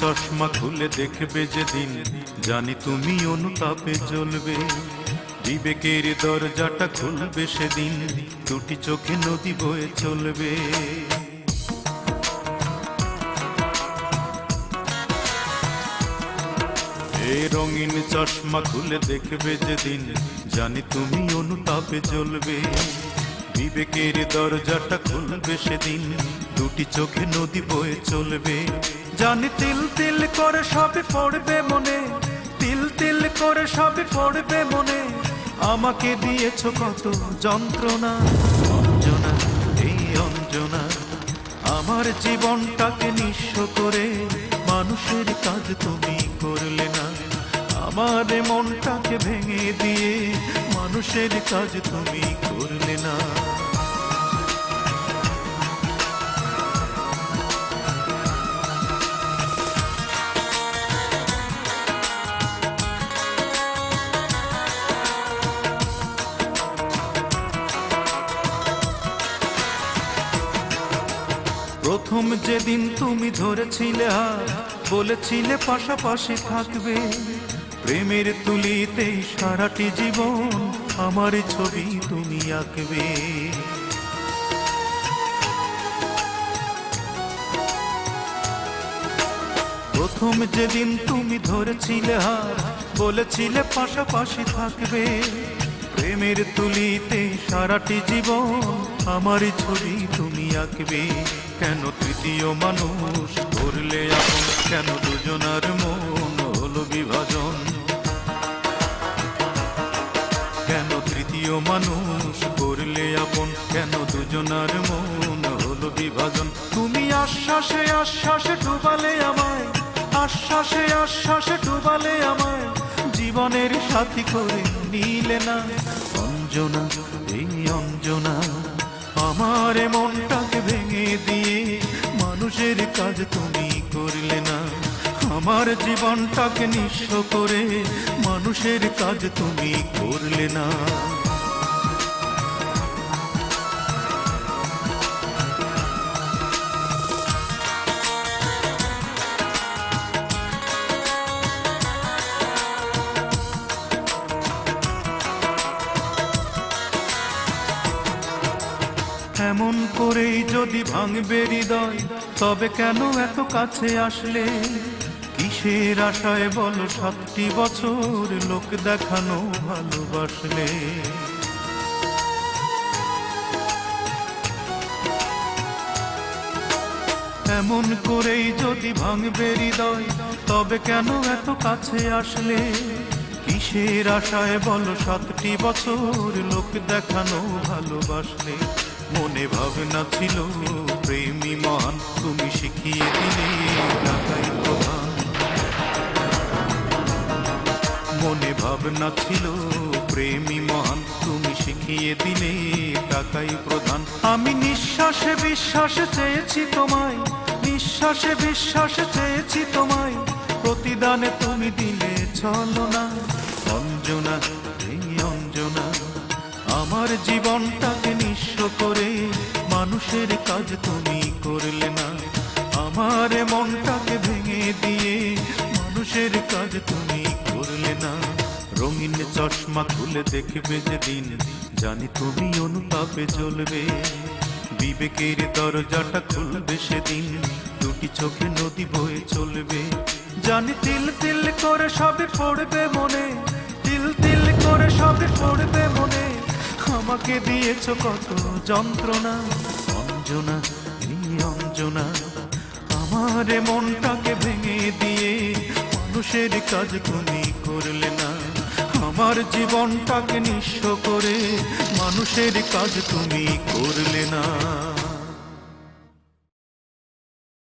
চশমা খুলে দেখবে যেদিন, জানি তুমি অনুতাপে জ্বলবে। বিবেকের দরজাটা খুলবে সেদিন, দুটি চোখে নদী বয়ে চলবে। রঙিন চশমা খুলে দেখবে যেদিন, জানি তুমি অনুতাপে জ্বলবে। বিবেকের দরজাটা খুলবে সেদিন দুটি চোখে নদী বয়ে চলবে। জানি তিল তিল করে সবে পড়বে মনে, তিল তিল করে সবে পড়বে মনে। আমাকে দিয়েছ কত যন্ত্রণা, অঞ্জনা, এই অঞ্জনা। আমার জীবনটাকে নিঃস্ব করে মানুষের কাজ তুমি করলে না। আমার মনটাকে ভেঙে দিয়ে মানুষের কাজ তুমি করলে প্রথম যেদিন তুমি ধরেছিলে বলেছিলে পাশাপাশি থাকবে। প্রেমের তুলিতে সারাটি জীবন আমার ছবি তুমি আঁকবে। প্রথম যেদিন তুমি ধরেছিলে বলেছিলে পাশাপাশি থাকবে। প্রেমের তুলিতে সারাটি জীবন আমার ছবি তুমি আঁকবে। কেন তৃতীয় মানুষ করলে আপন? কেন দুজনার মন হলো বিভাজন? কেন তৃতীয় মানুষ করলে আপন? কেন দুজনার মন হলো বিভাজন? তুমি আশ্বাসে আশ্বাসে ডুবালে আমায়। আশ্বাসে আশ্বাসে ডুবালে আমায়। জীবনের সাথী করে নিলে না। অঞ্জনা, এই অঞ্জনা, আমার এ মনটাকে ভেঙে দিয়ে মানুষের কাজ তুমি করলে না। আমার জীবনটাকে নিঃস্ব করে মানুষের কাজ তুমি করলে না। করেই যদি ভাঙবে হৃদয়, তবে কেন এত কাছে আসলে? কিসের আশায় বলো, সাতটি বছর লোক দেখানো ভালোবাসলে? এমন করেই যদি ভাঙবে হৃদয়, তবে কেন এত কাছে আসলে? কিসের আশায় বলো, সাতটি বছর লোক দেখানো ভালোবাসলে? মনে ভাবনা ছিল, প্রেমী মহান, তুমি শিখিয়ে দিলে ঢাকাই প্রধান। মনে ভাবনা ছিল, প্রেমী মহান, তুমি শিখিয়ে দিলে টাকাই প্রধান। আমি নিঃশ্বাসে বিশ্বাসে চেয়েছি তোমায়, নিঃশ্বাসে বিশ্বাসে চেয়েছি তোমায়। প্রতিদানে তুমি দিলে চলো না, অঞ্জনা আমার জীবনটাকে নিঃস্ব করে মানুষের কাজ তুমি করলে না। আমার মনটাকে ভেঙে দিয়ে মানুষের কাজ তুমি করলে না। রঙিন চশমা খুলে দেখবে যেদিন, জানি তুমি অনুতাপে জ্বলবে। বিবেকের দরজাটা খুলবে সেদিন, দুটি চোখে নদী বয়ে চলবে। জানি তিল তিল করে সবে পড়বে মনে, তিল তিল করে সবে পড়বে মনে। আমাকে দিয়েছ কত যন্ত্রণা, অঞ্জনা অঞ্জনা আমার মনটাকে ভেঙে দিয়ে মানুষের কাজ তুমি করলে না। আমার জীবনটাকে নিঃস্ব করে মানুষের কাজ তুমি করলে না।